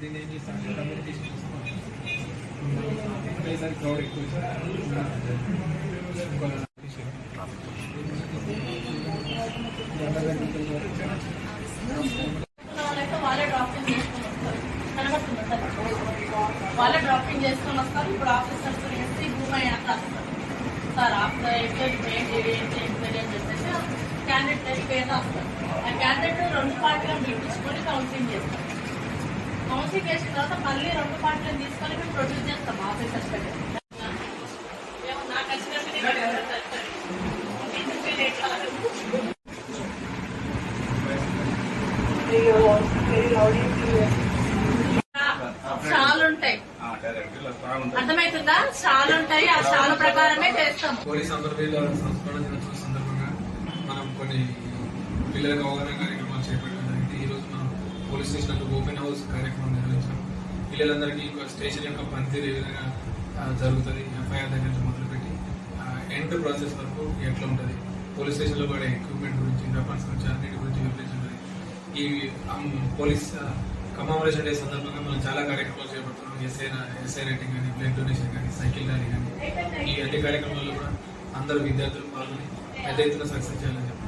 దీన్ని ఏం చేస్తాను కమ్యూనికేషన్ కోసం ఒకటేసారి క్రౌడ్ ఎక్కువ ఇంకో వాళ్ళైతే వాళ్ళే డ్రాపింగ్ చేసుకొని వస్తారు కనబడుతుంది సార్ వాళ్ళే డ్రాపింగ్ చేసుకొని వస్తారు ఇప్పుడు ఆఫీసర్స్ ఎస్సీ భూమి అయ్యాక వస్తారు సార్ ఆఫ్టర్ ఎట్లేదు ఏంటి ఏంటి ఏంటి అని చెప్పేసి క్యాండిడేట్ పేరు పేరు వస్తారు ఆ క్యాండిడేట్ కౌన్సిలింగ్ వేసిన తర్వాత మళ్ళీ రెండు పార్టీలను తీసుకొని మేము ప్రొడ్యూస్ చేస్తాం ఆఫీసర్స్ దగ్గర. ఏమో నాకు వచ్చినట్టు ఉంటాయి. అర్థమవుతుందా? చాలా ఉంటాయి. ఆ చాలా ప్రకారమే చేస్తాం సంస్కరణ సందర్భంగా మనం కొన్ని పిల్లలకు అవగాహన పోలీస్ స్టేషన్ నందు ఓపెన్ హౌస్ కార్యక్రమం నిర్వహించాం పిల్లలందరికీ స్టేషన్ యొక్క పనితీరు ఏ విధంగా జరుగుతుంది ఎఫ్ఐఆర్ దగ్గర నుంచి మొదలుపెట్టి ఎండ్ ప్రాసెస్ వరకు ఎట్లా ఉంటుంది? పోలీస్ స్టేషన్లో పడే ఎక్విప్మెంట్ గురించి వెపన్స్ గురించి అన్నిటి గురించి వివరించడం. ఈ పోలీస్ కమామరేషన్ డే సందర్భంగా మనం చాలా కార్యక్రమాలు చేపడుతున్నాం. ఎస్ఐ ఎస్ఐ రైటింగ్ కానీ బ్లడ్ డొనేషన్ కానీ సైకిల్ ర్యాలీ కానీ. ఈ అన్ని కార్యక్రమాల్లో కూడా అందరు విద్యార్థులు పాల్గొని పెద్ద ఎత్తున సక్సెస్ చేయాలని చెప్పి